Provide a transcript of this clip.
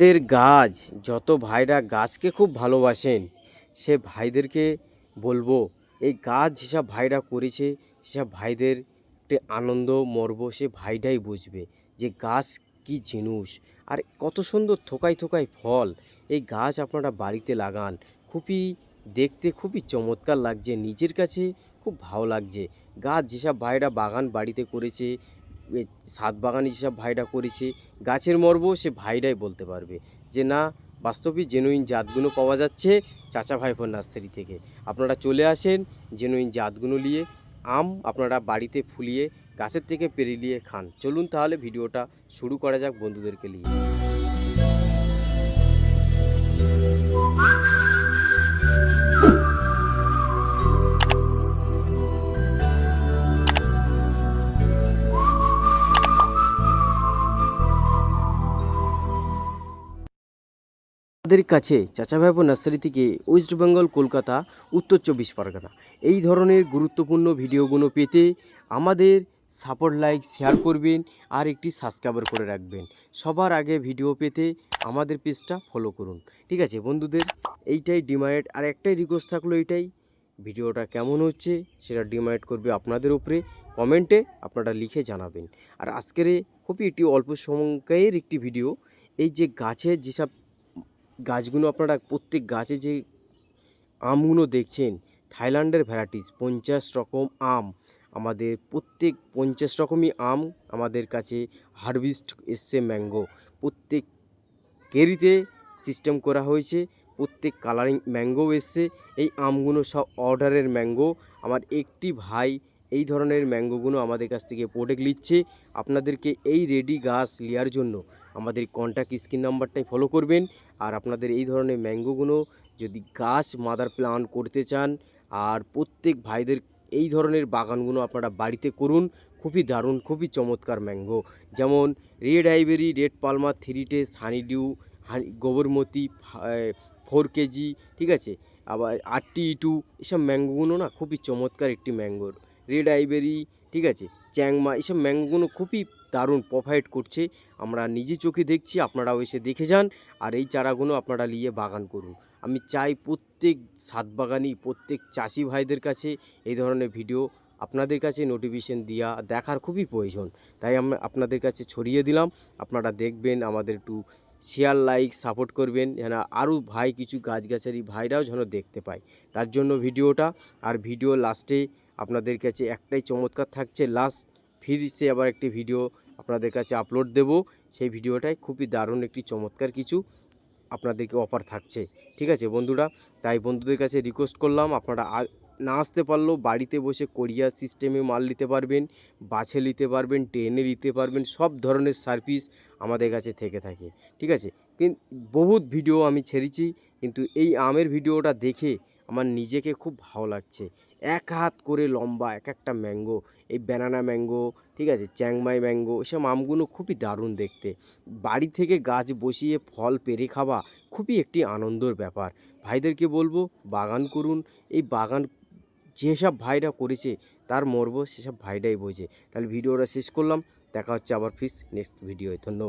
এর গাছ, যত ভাইরা গাছকে খুব ভালোবাসেন, সে ভাইদেরকে বলব, এই গাছ যেসব ভাইরা করেছে, সেসব ভাইদের একটি আনন্দ, মর্ব, সে ভাইটাই বুঝবে যে গাছ কি জিনিস। আর কত সুন্দর থোকায় থোকায় ফল, এই গাছ আপনারা বাড়িতে লাগান, খুবই দেখতে খুবই চমৎকার লাগছে, নিজের কাছে খুব ভালো লাগছে। গাছ যেসব ভাইরা বাগান বাড়িতে করেছে ছাদ বাগানে যেসব ভাইরা করেছে, গাছের মর্ব সে ভাইরাই বলতে পারবে। যে না, বাস্তবে জেনুইন জাতগুলো পাওয়া যাচ্ছে চাচা ভাই ফোন নার্সারি থেকে। আপনারা চলে আসেন জেনুইন জাতগুলো নিয়ে, আম আপনারা বাড়িতে ফুলিয়ে, গাছের থেকে পেরে খান। চলুন তাহলে ভিডিওটা শুরু করা যাক বন্ধুদেরকে নিয়ে। আমাদের কাছে চাচা ভাইপো নার্সারি থেকে ওয়েস্ট বেঙ্গল, কলকাতা, উত্তর চব্বিশ পরগনা এই ধরনের গুরুত্বপূর্ণ ভিডিওগুলো পেতে আমাদের সাপোর্ট লাইক শেয়ার করবেন আর একটি সাবস্ক্রাইবার করে রাখবেন। সবার আগে ভিডিও পেতে আমাদের পেজটা ফলো করুন। ঠিক আছে বন্ধুদের, এইটাই ডিমান্ড আর একটাই রিকোয়েস্ট থাকল এইটাই, ভিডিওটা কেমন হচ্ছে সেটা ডিমান্ড করবে আপনাদের উপরে। কমেন্টে আপনারা লিখে জানাবেন। আর আজকের খুবই একটি অল্প সময়ের একটি ভিডিও, এই যে গাছের যেসব গাছগুলো আপনারা প্রত্যেক গাছে যে আমগুলো দেখছেন, থাইল্যান্ডের ভ্যারাইটিস পঞ্চাশ রকম আম। আমাদের প্রত্যেক পঞ্চাশ রকমই আম আমাদের কাছে হারভেস্ট এসছে ম্যাঙ্গো প্রত্যেক কেরিতে সিস্টেম করা হয়েছে, প্রত্যেক কালারিং ম্যাঙ্গো এসছে। এই আমগুলো সব অর্ডারের ম্যাঙ্গো আমার একটি ভাই এই ধরনের ম্যাঙ্গোগুলো আমাদের কাছ থেকে প্রোডাক্ট নিচ্ছে। আপনাদেরকে এই রেডি গাছ নেওয়ার জন্য আমাদের কন্ট্যাক্ট স্ক্রিন নাম্বারটাই ফলো করবেন। আর আপনাদের এই ধরনের ম্যাঙ্গোগুলো যদি গাছ মাদার প্লান করতে চান, আর প্রত্যেক ভাইদের এই ধরনের বাগানগুলো আপনারা বাড়িতে করুন, খুবই দারুণ, খুবই চমৎকার ম্যাঙ্গো। যেমন red ivory red palmer three টে সানি ডিউ হানি গোবরমতি ফোর কেজি ঠিক আছে? আবার আটটি টু এসব ম্যাঙ্গোগুলো না খুবই চমৎকার একটি ম্যাঙ্গোর। রেড আইবেরি ঠিক আছে? চ্যাংমা, এসব ম্যাঙ্গোগুলো খুবই দারুণ প্রোভাইড করছে। আমরা নিজে চোখে দেখছি, আপনারাও এসে দেখে যান। আর এই চারাগুলো আপনারা নিয়ে বাগান করুন। আমি চাই প্রত্যেক সাত বাগানি প্রত্যেক চাষি ভাইদের কাছে এই ধরনের ভিডিও আপনাদের কাছে নোটিফিকেশন দেওয়া দেখার খুবই প্রয়োজন। তাই আমরা আপনাদের কাছে ছড়িয়ে দিলাম। আপনারা দেখবেন আমাদের একটু শেয়ার লাইক সাপোর্ট করবেন, যেন আরও ভাই কিছু গাছগাছালি ভাইরাও যেন দেখতে পায়। তার জন্য ভিডিওটা, আর ভিডিও লাস্টে আপনাদের কাছে একটাই চমৎকার থাকছে লাস্ট ফিরছে আবার একটি ভিডিও আপনাদের কাছে আপলোড দেব। সেই ভিডিওটাই খুবই দারুণ একটি চমৎকার কিছু আপনাদেরকে অফার থাকছে। ঠিক আছে বন্ধুরা, তাই বন্ধুদের কাছে রিকোয়েস্ট করলাম, আপনারা না আসতে পারলেও বাড়িতে বসে কোরিয়ার সিস্টেমে মাল নিতে পারবেন বাছে নিতে পারবেন ট্রেনে নিতে পারবেন, সব ধরনের সার্ভিস আমাদের কাছে থেকে থাকে, ঠিক আছে? কিন্তু বহুত ভিডিও আমি ছেড়েছি, কিন্তু এই আমের ভিডিওটা দেখে আমার নিজেকে খুব ভালো লাগছে। এক হাত করে লম্বা এক একটা ম্যাঙ্গো এই ব্যানানা ম্যাঙ্গো ঠিক আছে? চ্যাংমাই ম্যাঙ্গো এসব আমগুলো খুবই দারুণ দেখতে। বাড়ি থেকে গাছ বসিয়ে ফল পেরে খাওয়া খুবই একটি আনন্দর ব্যাপার। ভাইদেরকে বলব, বাগান করুন, এই বাগান যেসব ভাইরা করেছে, তার মরব সেসব ভাইরাই বোঝে তাহলে ভিডিওটা শেষ করলাম, দেখা হচ্ছে আবার ফিস নেক্সট ভিডিওয় ধন্যবাদ।